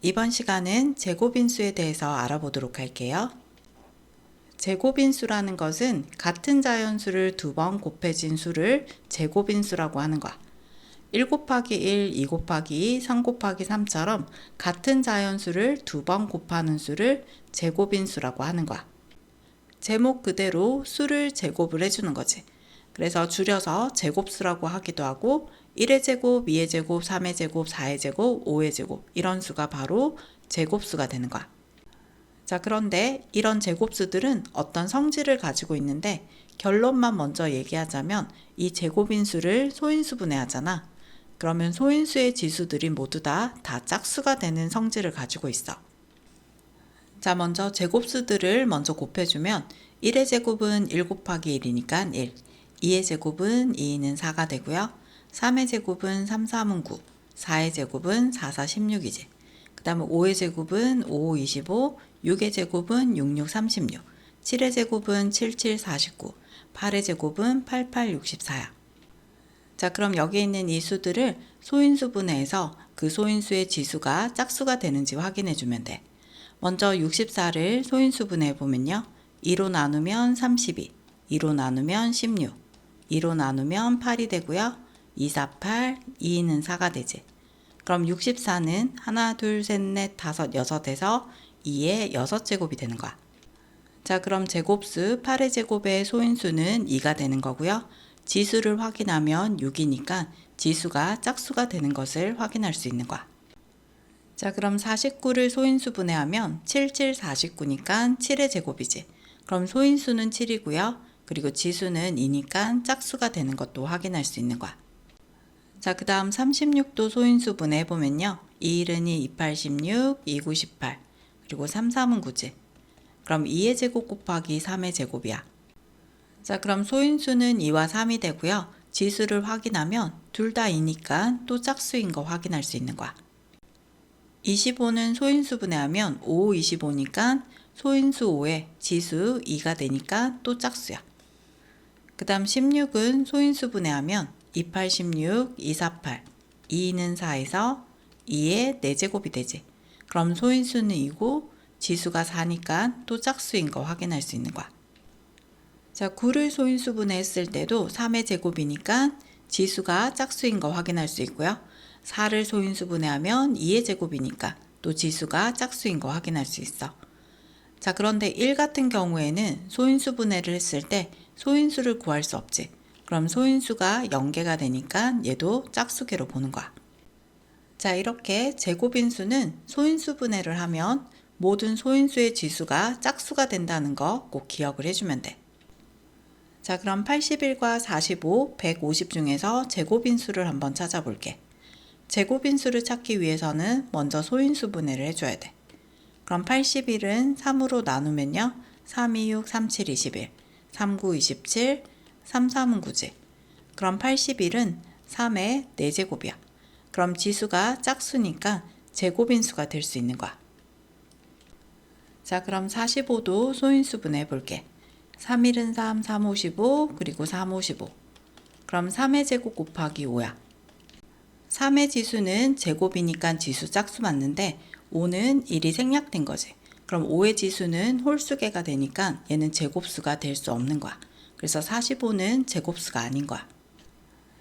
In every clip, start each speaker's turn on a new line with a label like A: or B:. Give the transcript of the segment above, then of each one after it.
A: 이번 시간은 제곱인수에 대해서 알아보도록 할게요. 제곱인수라는 것은 같은 자연수를 두 번 곱해진 수를 제곱인수라고 하는 거야. 1 곱하기 1, 2 곱하기 2, 3 곱하기 3처럼 같은 자연수를 두 번 곱하는 수를 제곱인수라고 하는 거야. 제목 그대로 수를 제곱을 해주는 거지. 그래서 줄여서 제곱수라고 하기도 하고 1의 제곱, 2의 제곱, 3의 제곱, 4의 제곱, 5의 제곱 이런 수가 바로 제곱수가 되는 거야. 자, 그런데 이런 제곱수들은 어떤 성질을 가지고 있는데 결론만 먼저 얘기하자면 이 제곱인수를 소인수 분해하잖아. 그러면 소인수의 지수들이 모두 다, 다 짝수가 되는 성질을 가지고 있어. 자, 먼저 제곱수들을 먼저 곱해주면 1의 제곱은 1 곱하기 1이니까 1, 2의 제곱은 2는 4가 되고요. 3의 제곱은 3, 3은 9, 4의 제곱은 4, 4, 16이지. 그 다음에 5의 제곱은 5, 25, 6의 제곱은 6, 6, 36, 7의 제곱은 7, 7, 49, 8의 제곱은 8, 8, 64야. 자, 그럼 여기 있는 이 수들을 소인수 분해해서 그 소인수의 지수가 짝수가 되는지 확인해 주면 돼. 먼저 64를 소인수 분해 보면요. 2로 나누면 32, 2로 나누면 16, 2로 나누면 8이 되고요. 2, 4, 8, 2는 4가 되지. 그럼 64는 하나, 둘, 셋, 넷, 다섯, 여섯에서 2의 6제곱이 되는 거야. 자, 그럼 제곱수 8의 제곱의 소인수는 2가 되는 거고요. 지수를 확인하면 6이니까 지수가 짝수가 되는 것을 확인할 수 있는 거야. 자, 그럼 49를 소인수 분해하면 7, 7, 49니까 7의 제곱이지. 그럼 소인수는 7이고요. 그리고 지수는 2니까 짝수가 되는 것도 확인할 수 있는 거야. 자, 그 다음 36도 소인수 분해해보면요. 2, 1은 2, 2, 8, 16, 2, 9, 18. 그리고 3, 3은 9지. 그럼 2의 제곱 곱하기 3의 제곱이야. 자, 그럼 소인수는 2와 3이 되고요. 지수를 확인하면 둘 다 2니까 또 짝수인 거 확인할 수 있는 거야. 25는 소인수 분해하면 5, 25니까 소인수 5에 지수 2가 되니까 또 짝수야. 그 다음 16은 소인수 분해하면 2, 8, 16, 2, 4, 8, 2는 4에서 2의 4제곱이 되지. 그럼 소인수는 2고 지수가 4니까 또 짝수인 거 확인할 수 있는 거야. 자, 9를 소인수 분해했을 때도 3의 제곱이니까 지수가 짝수인 거 확인할 수 있고요. 4를 소인수 분해하면 2의 제곱이니까 또 지수가 짝수인 거 확인할 수 있어. 자, 그런데 1 같은 경우에는 소인수 분해를 했을 때 소인수를 구할 수 없지. 그럼 소인수가 0개가 되니까 얘도 짝수계로 보는 거야. 자, 이렇게 제곱인수는 소인수 분해를 하면 모든 소인수의 지수가 짝수가 된다는 거 꼭 기억을 해주면 돼. 자, 그럼 81과 45, 150 중에서 제곱인수를 한번 찾아볼게. 제곱인수를 찾기 위해서는 먼저 소인수 분해를 해줘야 돼. 그럼 81은 3으로 나누면요. 3, 2, 6, 3, 7, 21, 3, 9, 27, 3, 3은 9지. 그럼 81은 3의 4제곱이야. 그럼 지수가 짝수니까 제곱인수가 될 수 있는 거야. 자, 그럼 45도 소인수 분해 볼게. 3, 1은 3, 3, 55, 그리고 3, 55. 그럼 3의 제곱 곱하기 5야. 3의 지수는 제곱이니까 지수 짝수 맞는데 5는 1이 생략된 거지. 그럼 5의 지수는 홀수계가 되니까 얘는 제곱수가 될 수 없는 거야. 그래서 45는 제곱수가 아닌 거야.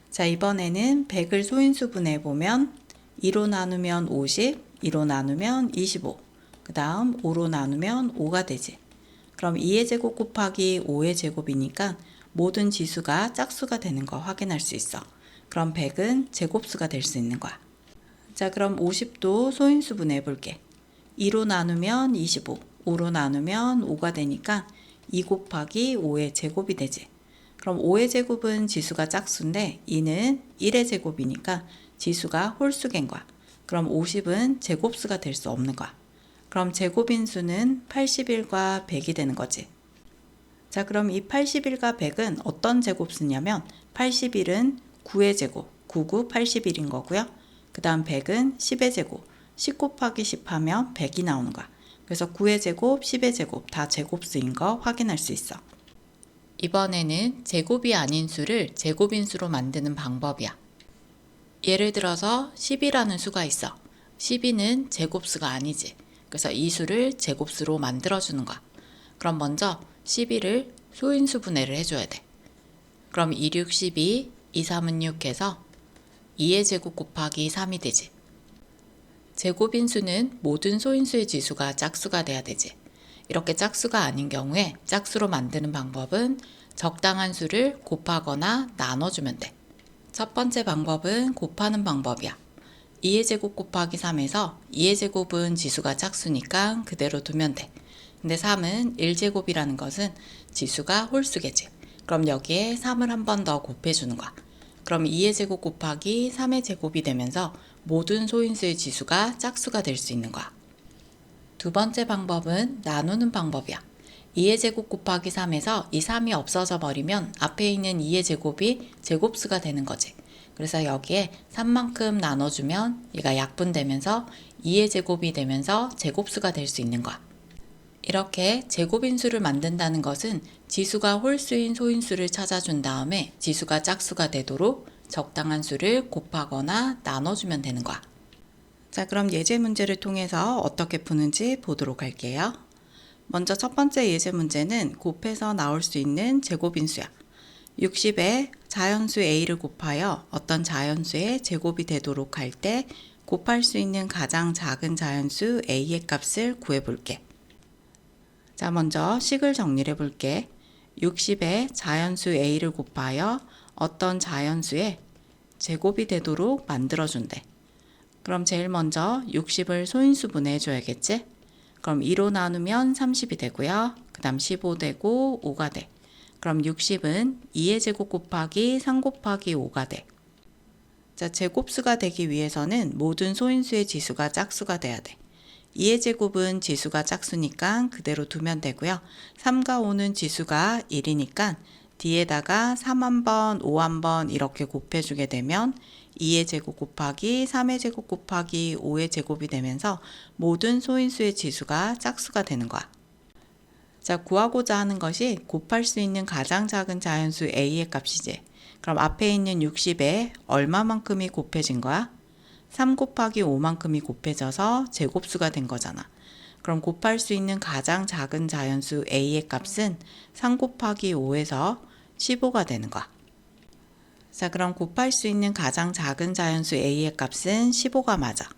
A: 자, 이번에는 100을 소인수 분해 보면 2로 나누면 50, 2로 나누면 25, 그 다음 5로 나누면 5가 되지. 그럼 2의 제곱 곱하기 5의 제곱이니까 모든 지수가 짝수가 되는 거 확인할 수 있어. 그럼 100은 제곱수가 될 수 있는 거야. 자, 그럼 50도 소인수 분해 볼게. 2로 나누면 25, 5로 나누면 5가 되니까 2 곱하기 5의 제곱이 되지. 그럼 5의 제곱은 지수가 짝수인데 2는 1의 제곱이니까 지수가 홀수계인 거야. 그럼 50은 제곱수가 될 수 없는 거야. 그럼 제곱인 수는 81과 100이 되는 거지. 자, 그럼 이 81과 100은 어떤 제곱수냐면 81은 9의 제곱, 9, 9, 81인 거고요. 그 다음 100은 10의 제곱, 10 곱하기 10 하면 100이 나오는 거야. 그래서 9의 제곱, 10의 제곱 다 제곱수인 거 확인할 수 있어. 이번에는 제곱이 아닌 수를 제곱인 수로 만드는 방법이야. 예를 들어서 10이라는 수가 있어. 12는 제곱수가 아니지. 그래서 이 수를 제곱수로 만들어주는 거야. 그럼 먼저 12를 소인수 분해를 해줘야 돼. 그럼 2, 6, 12, 2, 3은 6 해서 2의 제곱 곱하기 3이 되지. 제곱인수는 모든 소인수의 지수가 짝수가 돼야 되지. 이렇게 짝수가 아닌 경우에 짝수로 만드는 방법은 적당한 수를 곱하거나 나눠주면 돼. 첫 번째 방법은 곱하는 방법이야. 2의 제곱 곱하기 3에서 2의 제곱은 지수가 짝수니까 그대로 두면 돼. 근데 3은 1제곱이라는 것은 지수가 홀수겠지. 그럼 여기에 3을 한 번 더 곱해주는 거야. 그럼 2의 제곱 곱하기 3의 제곱이 되면서 모든 소인수의 지수가 짝수가 될 수 있는 거야. 두 번째 방법은 나누는 방법이야. 2의 제곱 곱하기 3에서 이 3이 없어져 버리면 앞에 있는 2의 제곱이 제곱수가 되는 거지. 그래서 여기에 3만큼 나눠주면 얘가 약분되면서 2의 제곱이 되면서 제곱수가 될 수 있는 거야. 이렇게 제곱인수를 만든다는 것은 지수가 홀수인 소인수를 찾아준 다음에 지수가 짝수가 되도록 적당한 수를 곱하거나 나눠주면 되는 거야. 자, 그럼 예제 문제를 통해서 어떻게 푸는지 보도록 할게요. 먼저 첫 번째 예제 문제는 곱해서 나올 수 있는 제곱인수야. 60에 자연수 a를 곱하여 어떤 자연수의 제곱이 되도록 할 때 곱할 수 있는 가장 작은 자연수 a의 값을 구해 볼게. 자, 먼저 식을 정리해 볼게. 60에 자연수 a를 곱하여 어떤 자연수의 제곱이 되도록 만들어준대. 그럼 제일 먼저 60을 소인수 분해해 줘야겠지? 그럼 2로 나누면 30이 되고요. 그 다음 15 되고 5가 돼. 그럼 60은 2의 제곱 곱하기 3 곱하기 5가 돼. 자, 제곱수가 되기 위해서는 모든 소인수의 지수가 짝수가 돼야 돼. 2의 제곱은 지수가 짝수니까 그대로 두면 되고요. 3과 5는 지수가 1이니까 뒤에다가 3한 번, 5한번 이렇게 곱해주게 되면 2의 제곱 곱하기 3의 제곱 곱하기 5의 제곱이 되면서 모든 소인수의 지수가 짝수가 되는 거야. 자, 구하고자 하는 것이 곱할 수 있는 가장 작은 자연수 a의 값이지. 그럼 앞에 있는 60에 얼마만큼이 곱해진 거야? 3 곱하기 5만큼이 곱해져서 제곱수가 된 거잖아. 그럼 곱할 수 있는 가장 작은 자연수 a의 값은 3 곱하기 5에서 15가 되는 거야. 자, 그럼 곱할 수 있는 가장 작은 자연수 a의 값은 15가 맞아.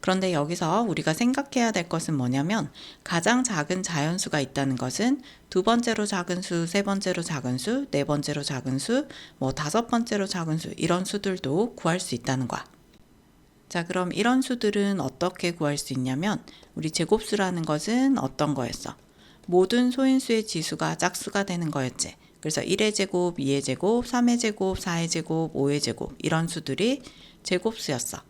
A: 그런데 여기서 우리가 생각해야 될 것은 뭐냐면 가장 작은 자연수가 있다는 것은 두 번째로 작은 수, 세 번째로 작은 수, 네 번째로 작은 수, 뭐 다섯 번째로 작은 수 이런 수들도 구할 수 있다는 거야. 자, 그럼 이런 수들은 어떻게 구할 수 있냐면 우리 제곱수라는 것은 어떤 거였어? 모든 소인수의 지수가 짝수가 되는 거였지. 그래서 1의 제곱, 2의 제곱, 3의 제곱, 4의 제곱, 5의 제곱 이런 수들이 제곱수였어.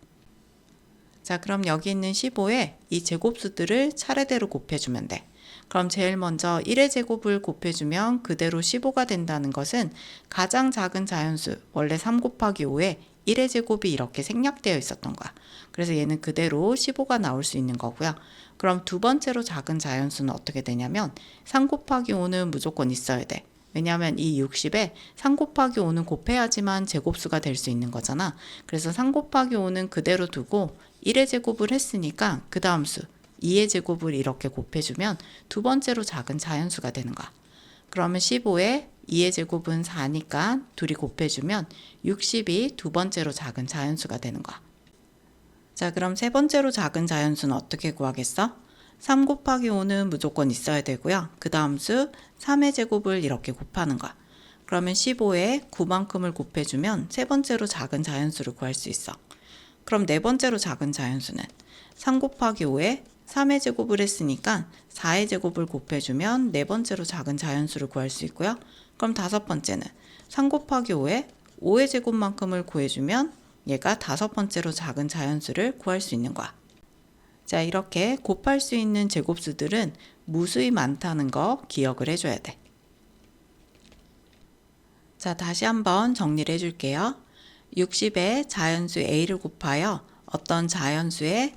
A: 자, 그럼 여기 있는 15에 이 제곱수들을 차례대로 곱해주면 돼. 그럼 제일 먼저 1의 제곱을 곱해주면 그대로 15가 된다는 것은 가장 작은 자연수, 원래 3 곱하기 5에 1의 제곱이 이렇게 생략되어 있었던 거야. 그래서 얘는 그대로 15가 나올 수 있는 거고요. 그럼 두 번째로 작은 자연수는 어떻게 되냐면 3 곱하기 5는 무조건 있어야 돼. 왜냐하면 이 60에 3 곱하기 5는 곱해야지만 제곱수가 될 수 있는 거잖아. 그래서 3 곱하기 5는 그대로 두고 1의 제곱을 했으니까 그 다음 수 2의 제곱을 이렇게 곱해주면 두 번째로 작은 자연수가 되는 거야. 그러면 15에 2의 제곱은 4니까 둘이 곱해주면 60이 두 번째로 작은 자연수가 되는 거야. 자, 그럼 세 번째로 작은 자연수는 어떻게 구하겠어? 3 곱하기 5는 무조건 있어야 되고요. 그 다음 수 3의 제곱을 이렇게 곱하는 거야. 그러면 15에 9만큼을 곱해주면 세 번째로 작은 자연수를 구할 수 있어. 그럼 네 번째로 작은 자연수는 3 곱하기 5에 3의 제곱을 했으니까 4의 제곱을 곱해주면 네 번째로 작은 자연수를 구할 수 있고요. 그럼 다섯 번째는 3 곱하기 5에 5의 제곱만큼을 구해주면 얘가 다섯 번째로 작은 자연수를 구할 수 있는 거야. 자, 이렇게 곱할 수 있는 제곱수들은 무수히 많다는 거 기억을 해줘야 돼. 자, 다시 한번 정리를 해줄게요. 60에 자연수 a를 곱하여 어떤 자연수의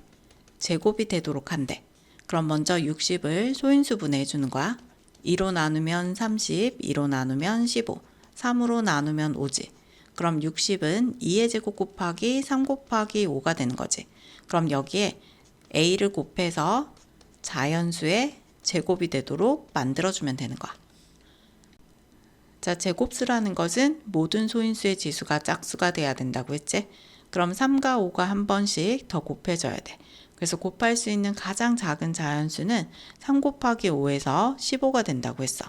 A: 제곱이 되도록 한대. 그럼 먼저 60을 소인수 분해해 주는 거야. 2로 나누면 30, 2로 나누면 15, 3으로 나누면 5지. 그럼 60은 2의 제곱 곱하기 3 곱하기 5가 되는 거지. 그럼 여기에 a를 곱해서 자연수의 제곱이 되도록 만들어주면 되는 거야. 자, 제곱수라는 것은 모든 소인수의 지수가 짝수가 돼야 된다고 했지? 그럼 3과 5가 한 번씩 더 곱해져야 돼. 그래서 곱할 수 있는 가장 작은 자연수는 3 곱하기 5에서 15가 된다고 했어.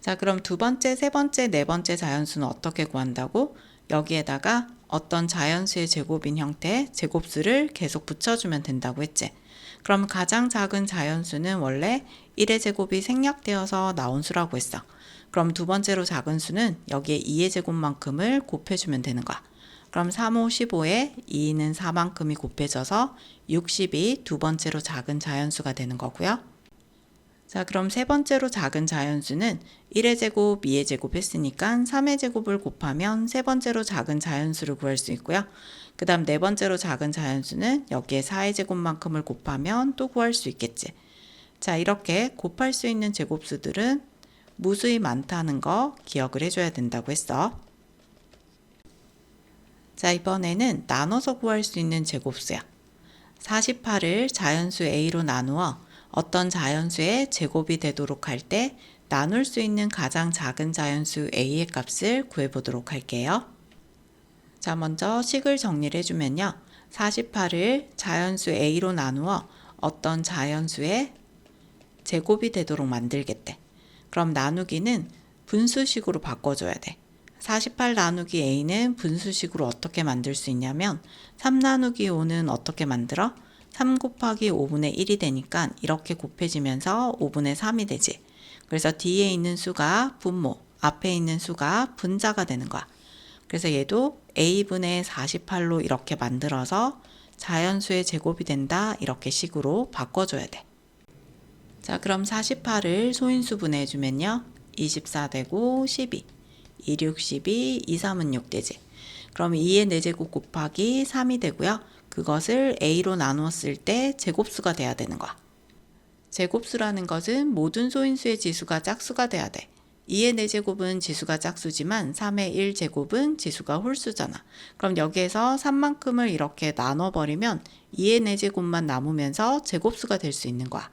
A: 자, 그럼 두 번째, 세 번째, 네 번째 자연수는 어떻게 구한다고? 여기에다가 어떤 자연수의 제곱인 형태의 제곱수를 계속 붙여주면 된다고 했지. 그럼 가장 작은 자연수는 원래 1의 제곱이 생략되어서 나온 수라고 했어. 그럼 두 번째로 작은 수는 여기에 2의 제곱만큼을 곱해주면 되는 거야. 그럼 3, 5, 15에 2는 4만큼이 곱해져서 60이 두 번째로 작은 자연수가 되는 거고요. 자, 그럼 세 번째로 작은 자연수는 1의 제곱, 2의 제곱 했으니까 3의 제곱을 곱하면 세 번째로 작은 자연수를 구할 수 있고요. 그 다음 네 번째로 작은 자연수는 여기에 4의 제곱만큼을 곱하면 또 구할 수 있겠지. 자, 이렇게 곱할 수 있는 제곱수들은 무수히 많다는 거 기억을 해줘야 된다고 했어. 자, 이번에는 나눠서 구할 수 있는 제곱수야. 48을 자연수 a로 나누어 어떤 자연수의 제곱이 되도록 할 때 나눌 수 있는 가장 작은 자연수 a의 값을 구해보도록 할게요. 자, 먼저 식을 정리를 해주면요. 48을 자연수 a로 나누어 어떤 자연수의 제곱이 되도록 만들겠대. 그럼 나누기는 분수식으로 바꿔줘야 돼. 48 나누기 a는 분수식으로 어떻게 만들 수 있냐면 3 나누기 5는 어떻게 만들어? 3 곱하기 5분의 1이 되니까 이렇게 곱해지면서 5분의 3이 되지. 그래서 뒤에 있는 수가 분모, 앞에 있는 수가 분자가 되는 거야. 그래서 얘도 a분의 48로 이렇게 만들어서 자연수의 제곱이 된다 이렇게 식으로 바꿔줘야 돼. 자 그럼 48을 소인수 분해해주면요. 24 되고 12, 2, 6, 12, 2, 3은 6 되지. 그럼 2의 4제곱 곱하기 3이 되고요. 그것을 a로 나누었을 때 제곱수가 돼야 되는 거야. 제곱수라는 것은 모든 소인수의 지수가 짝수가 돼야 돼. 2의 4제곱은 지수가 짝수지만 3의 1제곱은 지수가 홀수잖아. 그럼 여기에서 3만큼을 이렇게 나눠버리면 2의 4제곱만 남으면서 제곱수가 될 수 있는 거야.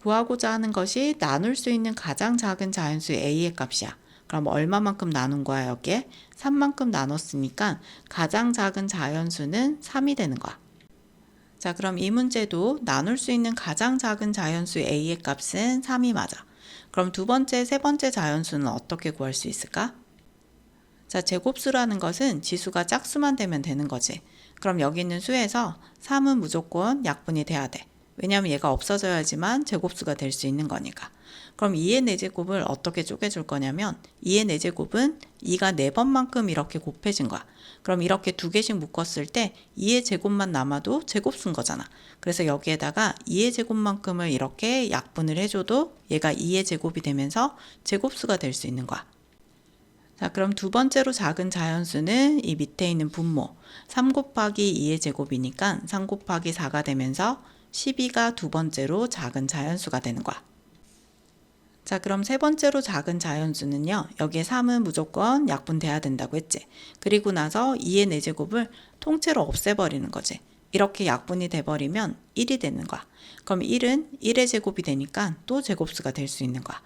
A: 구하고자 하는 것이 나눌 수 있는 가장 작은 자연수 a의 값이야. 그럼 얼마만큼 나눈 거야 여기에? 3만큼 나눴으니까 가장 작은 자연수는 3이 되는 거야. 자 그럼 이 문제도 나눌 수 있는 가장 작은 자연수 a의 값은 3이 맞아. 그럼 두 번째, 세 번째 자연수는 어떻게 구할 수 있을까? 자 제곱수라는 것은 지수가 짝수만 되면 되는 거지. 그럼 여기 있는 수에서 3은 무조건 약분이 돼야 돼. 왜냐하면 얘가 없어져야지만 제곱수가 될 수 있는 거니까. 그럼 2의 4제곱을 어떻게 쪼개줄 거냐면 2의 4제곱은 2가 4번만큼 이렇게 곱해진 거야. 그럼 이렇게 두 개씩 묶었을 때 2의 제곱만 남아도 제곱수인 거잖아. 그래서 여기에다가 2의 제곱만큼을 이렇게 약분을 해줘도 얘가 2의 제곱이 되면서 제곱수가 될 수 있는 거야. 자, 그럼 두 번째로 작은 자연수는 이 밑에 있는 분모 3 곱하기 2의 제곱이니까 3 곱하기 4가 되면서 12가 두 번째로 작은 자연수가 되는 거야. 자, 그럼 세 번째로 작은 자연수는요. 여기에 3은 무조건 약분돼야 된다고 했지. 그리고 나서 2의 4제곱을 통째로 없애버리는 거지. 이렇게 약분이 돼버리면 1이 되는 거야. 그럼 1은 1의 제곱이 되니까 또 제곱수가 될 수 있는 거야.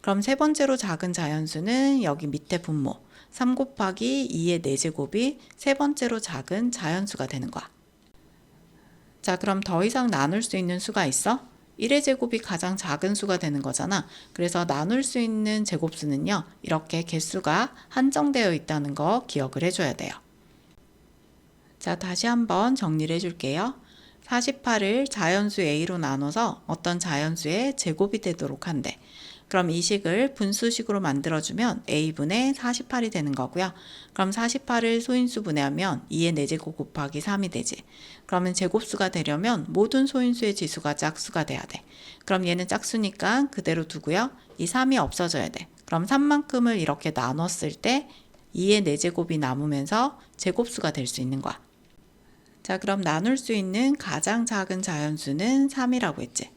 A: 그럼 세 번째로 작은 자연수는 여기 밑에 분모 3 곱하기 2의 4제곱이 세 번째로 작은 자연수가 되는 거야. 자, 그럼 더 이상 나눌 수 있는 수가 있어? 1의 제곱이 가장 작은 수가 되는 거잖아. 그래서 나눌 수 있는 제곱수는요, 이렇게 개수가 한정되어 있다는 거 기억을 해줘야 돼요. 자, 다시 한번 정리를 해줄게요. 48을 자연수 a로 나눠서 어떤 자연수의 제곱이 되도록 한대. 그럼 이 식을 분수식으로 만들어주면 a분의 48이 되는 거고요. 그럼 48을 소인수 분해하면 2의 4제곱 곱하기 3이 되지. 그러면 제곱수가 되려면 모든 소인수의 지수가 짝수가 돼야 돼. 그럼 얘는 짝수니까 그대로 두고요. 이 3이 없어져야 돼. 그럼 3만큼을 이렇게 나눴을 때 2의 4제곱이 남으면서 제곱수가 될 수 있는 거야. 자, 그럼 나눌 수 있는 가장 작은 자연수는 3이라고 했지.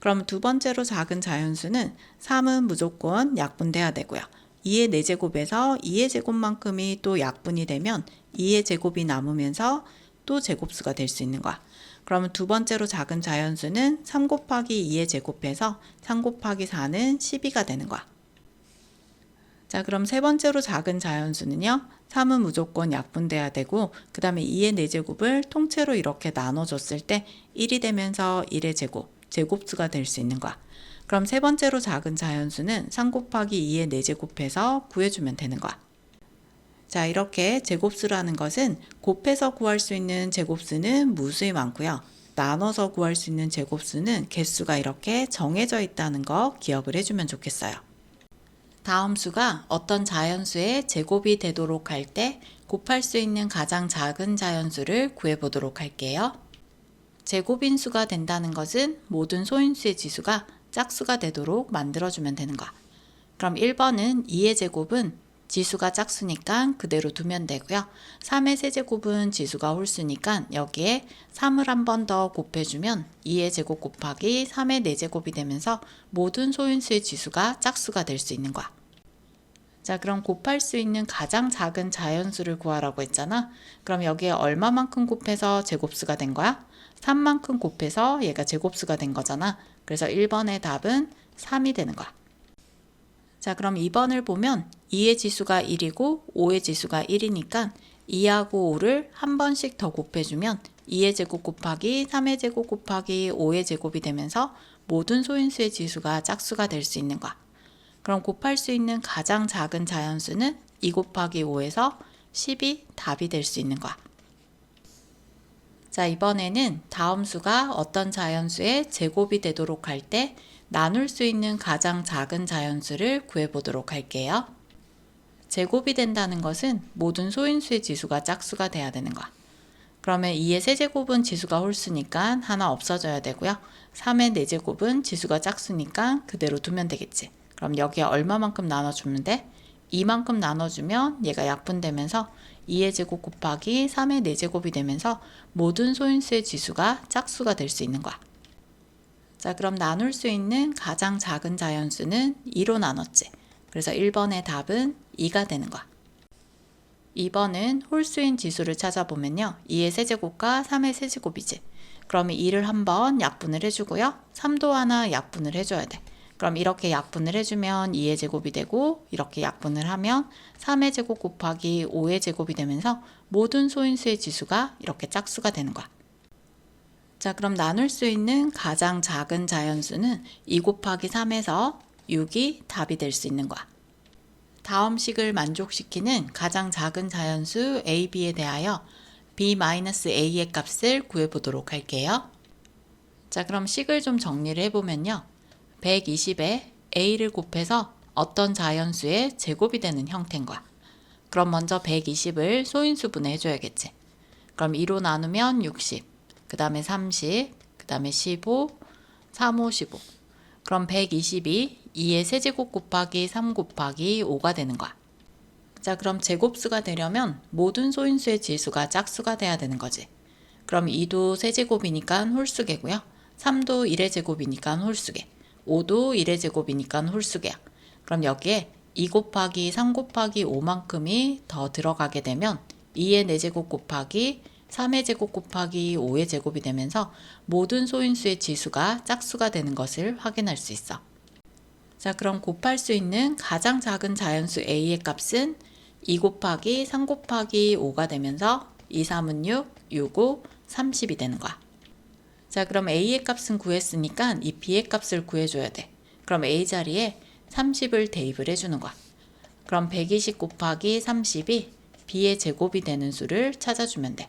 A: 그럼 두 번째로 작은 자연수는 3은 무조건 약분돼야 되고요. 2의 4제곱에서 2의 제곱만큼이 또 약분이 되면 2의 제곱이 남으면서 또 제곱수가 될 수 있는 거야. 그러면 두 번째로 작은 자연수는 3 곱하기 2의 제곱해서 3 곱하기 4는 12가 되는 거야. 자, 그럼 세 번째로 작은 자연수는요. 3은 무조건 약분돼야 되고 그 다음에 2의 4제곱을 통째로 이렇게 나눠줬을 때 1이 되면서 1의 제곱, 제곱수가 될 수 있는 거야. 그럼 세 번째로 작은 자연수는 3 곱하기 2의 4제곱해서 구해주면 되는 거야. 자, 이렇게 제곱수라는 것은 곱해서 구할 수 있는 제곱수는 무수히 많고요. 나눠서 구할 수 있는 제곱수는 개수가 이렇게 정해져 있다는 거 기억을 해주면 좋겠어요. 다음 수가 어떤 자연수의 제곱이 되도록 할 때 곱할 수 있는 가장 작은 자연수를 구해보도록 할게요. 제곱인수가 된다는 것은 모든 소인수의 지수가 짝수가 되도록 만들어주면 되는 거야. 그럼 1번은 2의 제곱은 지수가 짝수니까 그대로 두면 되고요. 3의 세제곱은 지수가 홀수니까 여기에 3을 한 번 더 곱해주면 2의 제곱 곱하기 3의 4제곱이 되면서 모든 소인수의 지수가 짝수가 될 수 있는 거야. 자, 그럼 곱할 수 있는 가장 작은 자연수를 구하라고 했잖아. 그럼 여기에 얼마만큼 곱해서 제곱수가 된 거야? 3만큼 곱해서 얘가 제곱수가 된 거잖아. 그래서 1번의 답은 3이 되는 거야. 자, 그럼 2번을 보면 2의 지수가 1이고 5의 지수가 1이니까 2하고 5를 한 번씩 더 곱해주면 2의 제곱 곱하기 3의 제곱 곱하기 5의 제곱이 되면서 모든 소인수의 지수가 짝수가 될 수 있는 거야. 그럼 곱할 수 있는 가장 작은 자연수는 2 곱하기 5에서 10이 답이 될 수 있는 거야. 자, 이번에는 다음 수가 어떤 자연수의 제곱이 되도록 할 때 나눌 수 있는 가장 작은 자연수를 구해 보도록 할게요. 제곱이 된다는 것은 모든 소인수의 지수가 짝수가 돼야 되는 거야. 그러면 2의 세제곱은 지수가 홀수니까 하나 없어져야 되고요. 3의 4제곱은 지수가 짝수니까 그대로 두면 되겠지. 그럼 여기에 얼마만큼 나눠주면 돼? 이만큼 나눠주면 얘가 약분되면서 2의 제곱 곱하기 3의 4제곱이 되면서 모든 소인수의 지수가 짝수가 될 수 있는 거야. 자, 그럼 나눌 수 있는 가장 작은 자연수는 2로 나눴지. 그래서 1번의 답은 2가 되는 거야. 2번은 홀수인 지수를 찾아보면요. 2의 세제곱과 3의 세제곱이지. 그러면 2를 한번 약분을 해주고요. 3도 하나 약분을 해줘야 돼. 그럼 이렇게 약분을 해주면 2의 제곱이 되고 이렇게 약분을 하면 3의 제곱 곱하기 5의 제곱이 되면서 모든 소인수의 지수가 이렇게 짝수가 되는 거야. 자, 그럼 나눌 수 있는 가장 작은 자연수는 2 곱하기 3에서 6이 답이 될 수 있는 거야. 다음 식을 만족시키는 가장 작은 자연수 a, b에 대하여 b-a의 값을 구해보도록 할게요. 자, 그럼 식을 좀 정리를 해보면요. 120에 a를 곱해서 어떤 자연수의 제곱이 되는 형태인 거야. 그럼 먼저 120을 소인수 분해 해줘야겠지. 그럼 2로 나누면 60, 그 다음에 30, 그 다음에 15, 3, 5, 15. 그럼 120이 2의 세제곱 곱하기 3 곱하기 5가 되는 거야. 자, 그럼 제곱수가 되려면 모든 소인수의 지수가 짝수가 돼야 되는 거지. 그럼 2도 세제곱이니까 홀수계고요. 3도 1의 제곱이니까 홀수계. 5도 1의 제곱이니까 홀수계야. 그럼 여기에 2 곱하기 3 곱하기 5만큼이 더 들어가게 되면 2의 4제곱 곱하기 3의 제곱 곱하기 5의 제곱이 되면서 모든 소인수의 지수가 짝수가 되는 것을 확인할 수 있어. 자, 그럼 곱할 수 있는 가장 작은 자연수 a의 값은 2 곱하기 3 곱하기 5가 되면서 2, 3은 6, 6, 5, 30이 되는 거야. 자, 그럼 a의 값은 구했으니까 이 b의 값을 구해줘야 돼. 그럼 a 자리에 30을 대입을 해주는 거야. 그럼 120 곱하기 30이 b의 제곱이 되는 수를 찾아주면 돼.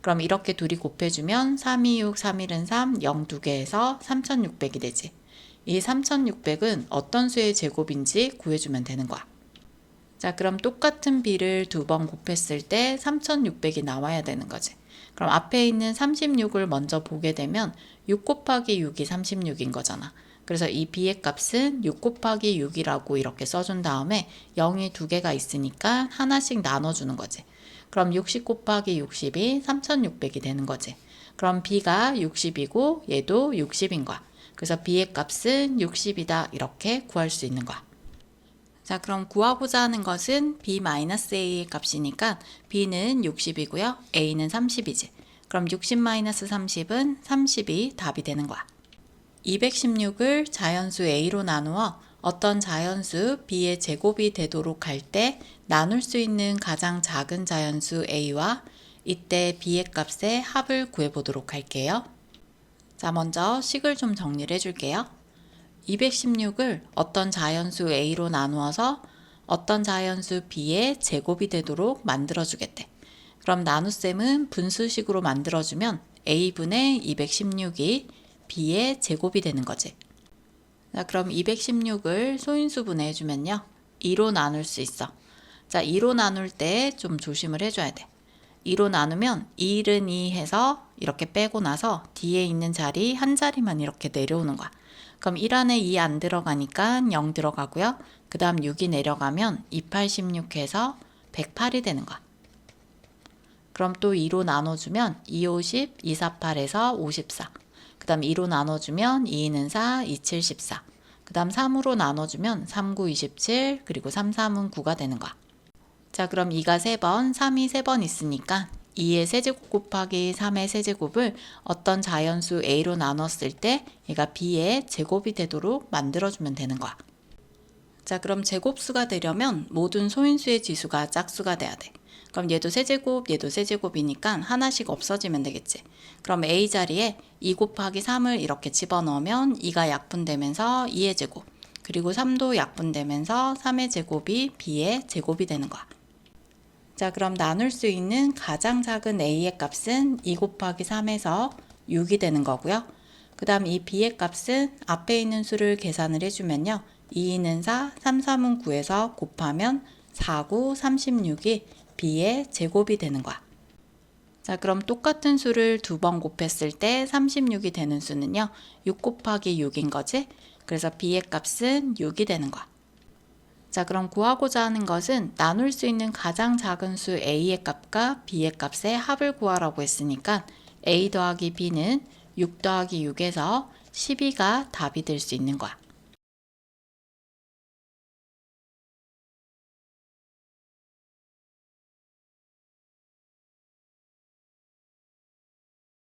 A: 그럼 이렇게 둘이 곱해주면 3, 2, 6, 3, 1은 3, 0두 개에서 3600이 되지. 이 3600은 어떤 수의 제곱인지 구해주면 되는 거야. 자, 그럼 똑같은 b를 두 번 곱했을 때 3600이 나와야 되는 거지. 그럼 앞에 있는 36을 먼저 보게 되면 6 곱하기 6이 36인 거잖아. 그래서 이 b의 값은 6 곱하기 6이라고 이렇게 써준 다음에 0이 두 개가 있으니까 하나씩 나눠주는 거지. 그럼 60 곱하기 60이 3600이 되는 거지. 그럼 b가 60이고 얘도 60인 거야. 그래서 b의 값은 60이다 이렇게 구할 수 있는 거야. 자, 그럼 구하고자 하는 것은 b-a의 값이니까 b는 60이고요. a는 30이지. 그럼 60-30은 30이 답이 되는 거야. 216을 자연수 a로 나누어 어떤 자연수 b의 제곱이 되도록 할 때 나눌 수 있는 가장 작은 자연수 a와 이때 b의 값의 합을 구해 보도록 할게요. 자, 먼저 식을 좀 정리를 해 줄게요. 216을 어떤 자연수 a로 나누어서 어떤 자연수 b의 제곱이 되도록 만들어주겠대. 그럼 나눗셈은 분수식으로 만들어주면 a분의 216이 b의 제곱이 되는 거지. 자, 그럼 216을 소인수 분해 해주면요. 2로 나눌 수 있어. 자, 2로 나눌 때 좀 조심을 해줘야 돼. 2로 나누면 1은 2 해서 이렇게 빼고 나서 뒤에 있는 자리 한 자리만 이렇게 내려오는 거야. 그럼 1 안에 2 안 들어가니까 0 들어가고요. 그 다음 6이 내려가면 2, 8, 16 해서 108이 되는 거야. 그럼 또 2로 나눠주면 2, 50, 2, 4, 8에서 54. 그 다음 2로 나눠주면 2는 4, 2, 7, 14. 그 다음 3으로 나눠주면 3, 9, 27, 그리고 3, 3은 9가 되는 거야. 자, 그럼 2가 3번, 3이 3번 있으니까 2의 세제곱 곱하기 3의 세제곱을 어떤 자연수 a로 나눴을 때 얘가 b의 제곱이 되도록 만들어주면 되는 거야. 자, 그럼 제곱수가 되려면 모든 소인수의 지수가 짝수가 돼야 돼. 그럼 얘도 세제곱, 얘도 세제곱이니까 하나씩 없어지면 되겠지. 그럼 a 자리에 2 곱하기 3을 이렇게 집어넣으면 2가 약분되면서 2의 제곱, 그리고 3도 약분되면서 3의 제곱이 b의 제곱이 되는 거야. 자, 그럼 나눌 수 있는 가장 작은 a의 값은 2 곱하기 3에서 6이 되는 거고요. 그 다음 이 b의 값은 앞에 있는 수를 계산을 해주면요. 2는 4, 3, 3은 9에서 곱하면 4, 9, 36이 b의 제곱이 되는 거야. 자, 그럼 똑같은 수를 두 번 곱했을 때 36이 되는 수는요. 6 곱하기 6인 거지? 그래서 b의 값은 6이 되는 거야. 자, 그럼 구하고자 하는 것은 나눌 수 있는 가장 작은 수 a의 값과 b의 값의 합을 구하라고 했으니까 a 더하기 b는 6 더하기 6에서 12가 답이 될 수 있는 거야.